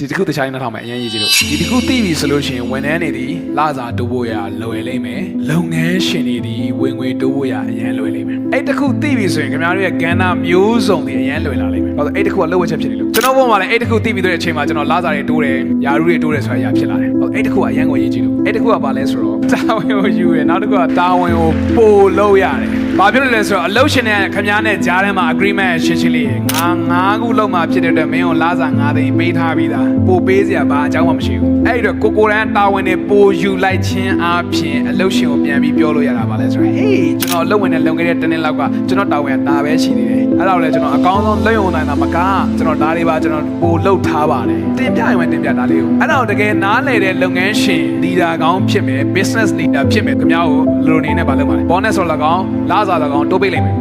ဒီတစ်ခုတခြားနှထောင်မယ်အရင်ရေးကြည့်လို့ဒီတစ်ခုသိပြီဆိုလို့ရှိရင်ဝန်ထမ်းတွေဒီလစာတိုးဖို့ရလွယ်လိမ့်မယ်လုပ်ငန်းရှင်တွေဒီဝင်ငွေတိုးဖို့ရအရင်လွယ်လိမ့်မယ်အဲ့တစ်ခုသိပြီဆိုရင်ခင်ဗျားတို့ရဲ့ကဏ္ဍမျိုးစုံတွေအရင်လွယ်လာလိမ့်မယ်ဘာလို့အဲ့တစ်ခုကလှုပ်ဝက်ချက်ဖြစ်နေလို့ကျွန်တော်ဘုံမှာလည်းအဲ့တစ်ခုသိပြီဆိုတဲ့အချိန်မှာကျွန်တော်လစာတွေတိုးတယ်ယာရုတွေတိုးတယ်ဆိုတာရဖြစ်လာတယ်ဟုတ်အဲ့တစ်ခုကအရင်ကိုရေးကြည့်လို့အဲ့တစ်ခုကဘာလဲဆိုတော့တာဝန်ကိုယူရယ်နောက်တစ်ခုကတာဝန်ကိုပို့လို့ရတယ် ဘာဖြစ်လို့လဲဆိုတော့အလုပ်ရှင်နဲ့ခင်ဗျားနဲ့ကြားထဲမှာ agreement ရှင်းရှင်းလေးငါငါးခုလောက်မှဖြစ်တဲ့အတွက်မင်းကိုလစာ9သိန်းပေးထားပြီးသားပို့ပေးစရာဘာအကြောင်းမှမရှိဘူးအဲ့ဒီတော့ကိုကိုရန်တာဝန်နဲ့ပို့ယူလိုက်ခြင်းအပြင်အလုပ်ရှင်ကိုပြန်ပြီးပြောလို့ရတာပါလဲဆိုတော့ဟေးကျွန်တော်အလုပ်ဝင်တဲ့လုံခဲ့တဲ့တစ်နှစ်လောက်ကကျွန်တော်တာဝန်ကဒါပဲရှိနေတယ်အဲ့ဒါကိုလည်းကျွန်တော်အကောင်းဆုံးလက်ရုံနိုင်တာမကကျွန်တော်ဒါတွေပါကျွန်တော်ပို့လုပ်ထားပါတယ်တင်ပြရင်ပဲတင်ပြတာလေးကိုအဲ့ဒါကိုတကယ်နားလည်တဲ့လုပ်ငန်းရှင် leader ကောင်းဖြစ်မယ် business leader ဖြစ်မယ်ခင်ဗျားကိုလူလိုနေနဲ့ပါလုပ်ပါလေ bonus ဆိုတော့၎င်းလစာ၎င်းတိုးပေးလိမ့်မယ်